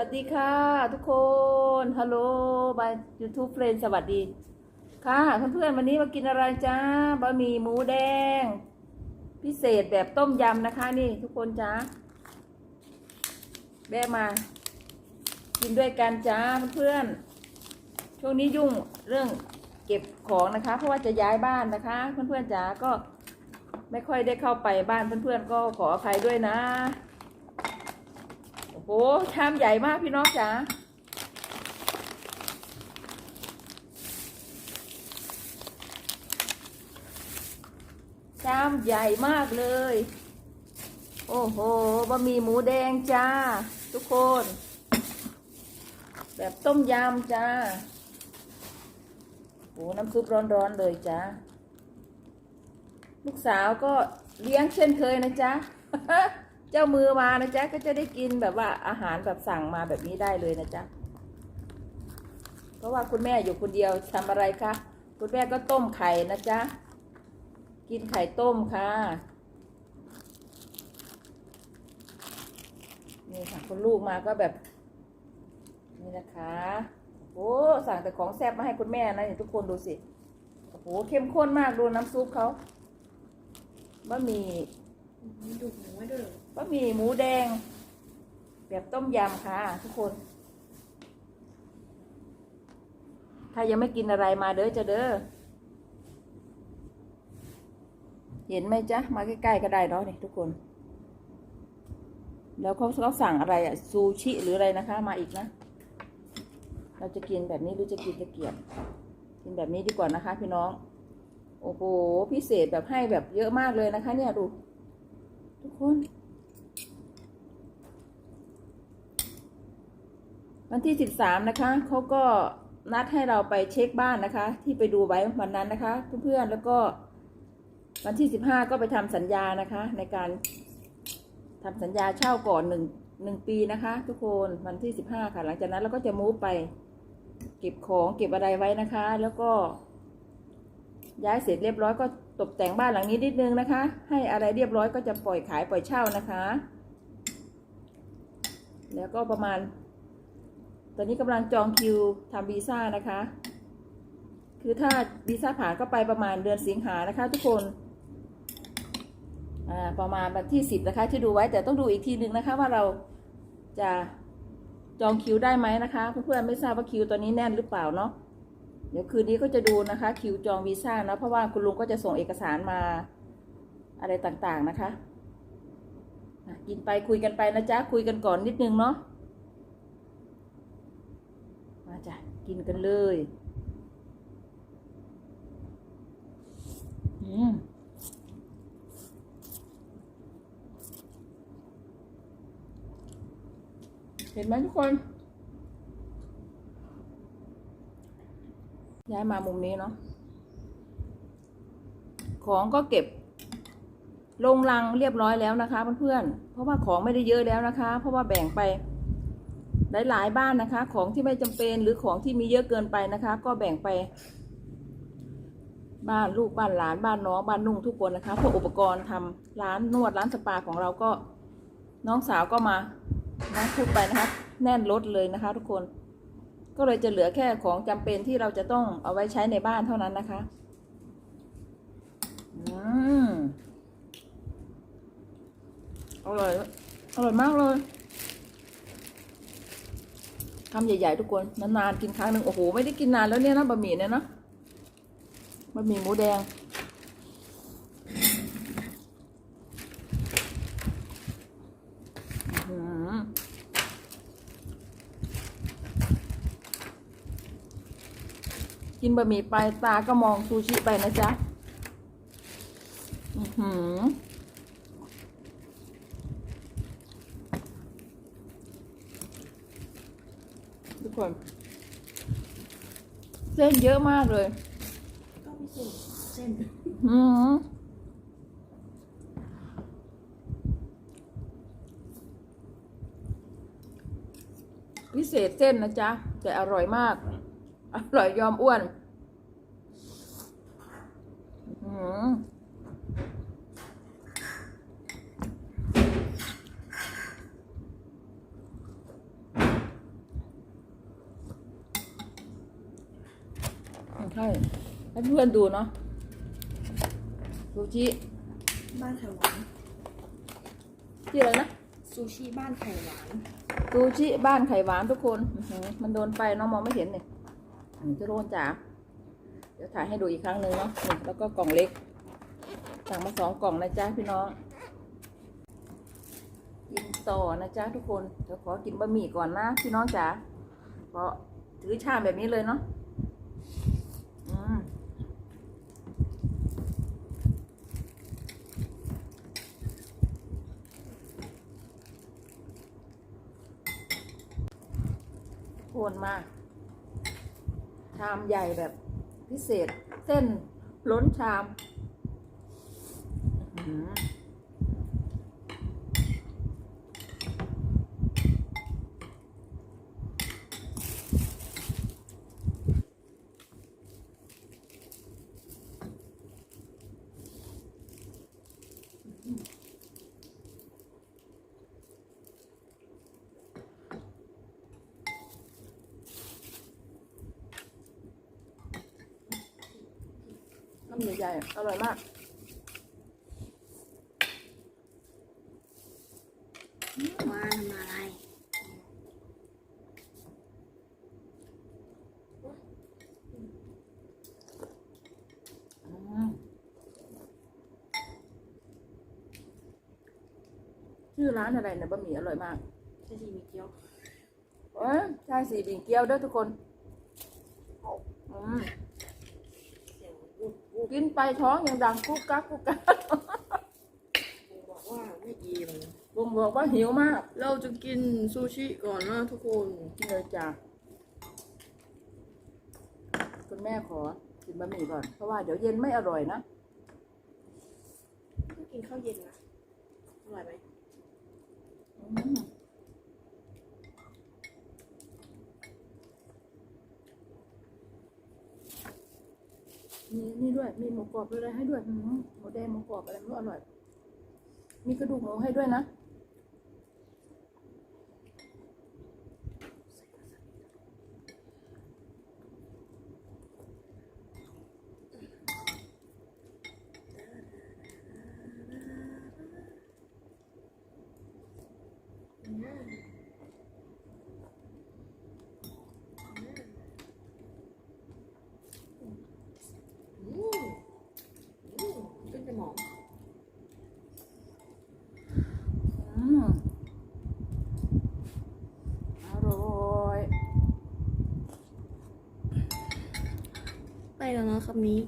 วัสดีค่ะทุกคนฮัลโหลบายยูทูบเฟรนสวัสดี ค่ะเพื่อนๆวันนี้มากินอะไรจ้าบะหมี่หมูแดง พิเศษแบบต้มยำนะคะ นี่ทุกคนจ้าแบะมา กินด้วยกันจ้าเพื่อนๆช่วงนี้ยุ่งเรื่องเก็บของนะคะ เพราะว่าจะย้ายบ้านนะคะ เพื่อนๆจ๋าก็ไม่ค่อยได้เข้าไปบ้านเพื่อนๆก็ขออภัยด้วยนะ โอ้ชามใหญ่มากพี่น้องจ๋าชามใหญ่มากเลย โอ้โหบะหมี่หมูแดงจ้า ทุกคน แบบต้มยำจ้าโอ้น้ำซุปร้อนๆเลยจ้าลูกสาวก็เลี้ยงเช่นเคยนะจ๊ะ เจ้ามือมานะจ๊ะก็จะได้กินแบบว่าอาหารแบบสั่งมาแบบนี้ได้เลยนะจ๊ะเพราะว่าคุณแม่อยู่คนเดียวทำอะไรคะคุณแม่ก็ต้มไข่นะจ๊ะกินไข่ต้มค่ะนี่ค่ะคุณลูกมาก็แบบนี่นะคะโอ้สั่งแต่ของแซ่บมาให้คุณแม่นะนี่ทุกคนดูสิโอ้โหเข้มข้นมากดูน้ำซุปเขาบะหมี่ ดุหนูไว้ด้วยเหรอบะหมี่หมูแดง แบบต้มยำค่ะ ทุกคน ถ้ายังไม่กินอะไรมาเด้อจะเด้อเห็นไหมจ๊ะ มาใกล้ๆก็ได้เนาะนี่ทุกคน แล้วเขาเขาสั่งอะไรอะซูชิหรืออะไรนะคะ มาอีกนะ เราจะกินแบบนี้หรือจะกินตะเกียบกินแบบนี้ดีกว่านะคะ พี่น้อง โอ้โหพิเศษแบบให้แบบเยอะมากเลยนะคะ เนี่ยดู ทุกคน วันที่สิบสามนะคะเขาก็นัดให้เราไปเช็คบ้านนะคะ ที่ไปดูไว้วันนั้นนะคะ เพื่อนๆแล้วก็ วันที่สิบห้าก็ไปทำสัญญานะคะ ในการทำสัญญาเช่าก่อนหนึ่งหนึ่งปีนะคะ ทุกคนวันที่สิบห้าค่ะ หลังจากนั้นเราก็จะมูฟไป เก็บของเก็บอะไรไว้นะคะ แล้วก็ย้ายเสร็จเรียบร้อยก็ ตกแต่งบ้านหลังนี้นิดนึงนะคะ ให้อะไรเรียบร้อยก็จะปล่อยขายปล่อยเช่านะคะ แล้วก็ประมาณ ตอนนี้กำลังจองคิวทำวีซ่านะคะ คือถ้าวีซ่าผ่านก็ไปประมาณเดือนสิงหานะคะ ทุกคนประมาณวันที่สิบนะคะ ที่ดูไว้แต่ต้องดูอีกทีหนึ่งนะคะ ว่าเราจะจองคิวได้ไหมนะคะ เพื่อนๆไม่ทราบว่าคิวตอนนี้แน่นหรือเปล่าเนาะ เดี๋ยวคืนนี้ก็จะดูนะคะ คิวจองวีซ่านะเพราะว่าคุณลุงก็จะส่งเอกสารมาอะไรต่างๆนะคะกินไปคุยกันไปนะจ๊ะ คุยกันก่อนนิดนึงเนาะมาจ้ะ กินกันเลยอืมเห็นไหมทุกคน ย้ายมามุมนี้เนาะ ของก็เก็บ ลงลังเรียบร้อยแล้วนะคะเพื่อนๆ เพราะว่าของไม่ได้เยอะแล้วนะคะ เพราะว่าแบ่งไปหลายๆบ้านนะคะ ของที่ไม่จำเป็นหรือของที่มีเยอะเกินไปนะคะ ก็แบ่งไป บ้านลูกบ้านหลานบ้านน้องบ้านนุ่งทุกคนนะคะพวกอุปกรณ์ทำร้านนวดร้านสปาของเราก็น้องสาวก็มานะพูดไปนะคะ แน่นรถเลยนะคะ ทุกคน ก็เลยจะเหลือแค่ของจำเป็นที่เราจะต้องเอาไว้ใช้ในบ้านเท่านั้นนะคะ อืมอร่อย อร่อยมากเลยคำใหญ่ ๆ ทุกคน นานๆกินครั้งหนึ่งโอ้โห ไม่ได้กินนานแล้วเนี่ยนะบะหมี่เนี่ยนะบะหมี่หมูแดง อื้อหือ กิ นบะหมี่ไปตาก็มองซูชิไปนะจ๊ะอือหือทุกคน เส้นเยอะมากเลยก็พิเศษเส้นอืมพิเศษเส้นนะจ๊ะ แต่อร่อยมาก อร่อยยอมอ้วน ให้ให้เพื่อนดูเนาะซูชิบ้านไข่หวานที่อะไรนะซูชิบ้านไข่หวานซูชิบ้านไข่หวานทุกคนอื้อหือมันโดนไฟเน้องมองไม่เห็นเนี่ยนี่จะโดนจ๋าเดี๋ยวถ่ายให้ดูอีกครั้งหนึ่งเนาะนี่แล้วก็กล่องเล็กสั่งมาสองกล่องนะจ๊ะพี่น้องกินต่อนะจ๊ะทุกคนเดี๋ยวขอกินบะหมี่ก่อนนะพี่น้องจ๋าเพราะถือชามแบบนี้เลยเนาะอืมโคนมากชามใหญ่แบบพิเศษ เส้นล้นชาม อื อหือน้ำใหญ่ๆ อร่อยมากมาทำอะไรอืมชื่อร้านอะไรเนี่ยบะหมี่อร่อยมากใช่ทีมีเกี๊ยวเอ้ยใช่สีบิงเกี๊ยวเด้อทุกคนอืมเสียงวุบวุบ กินไปท้องยังดังกุ๊กกักกุ๊กกักบอกว่าไม่อิ่มบุงบอกว่าหิวมากเราจะกินซูชิก่อนนะทุกคนกินเลยจ้ะคุณแม่ขอกินบะหมี่ก่อน เพราะว่าเดี๋ยวเย็นไม่อร่อยนะ กินข้าวเย็นนะอร่อยไหม อืม มีนี่ด้วย มีหมูกรอบอะไรให้ด้วยหมูแดงหมูกรอบอะไรม่รู้อร่อย มีกระดูกหมูให้ด้วยนะอืมอืมขึ้นสมอง อืมอร่อย ไป แล้วนะคำนี้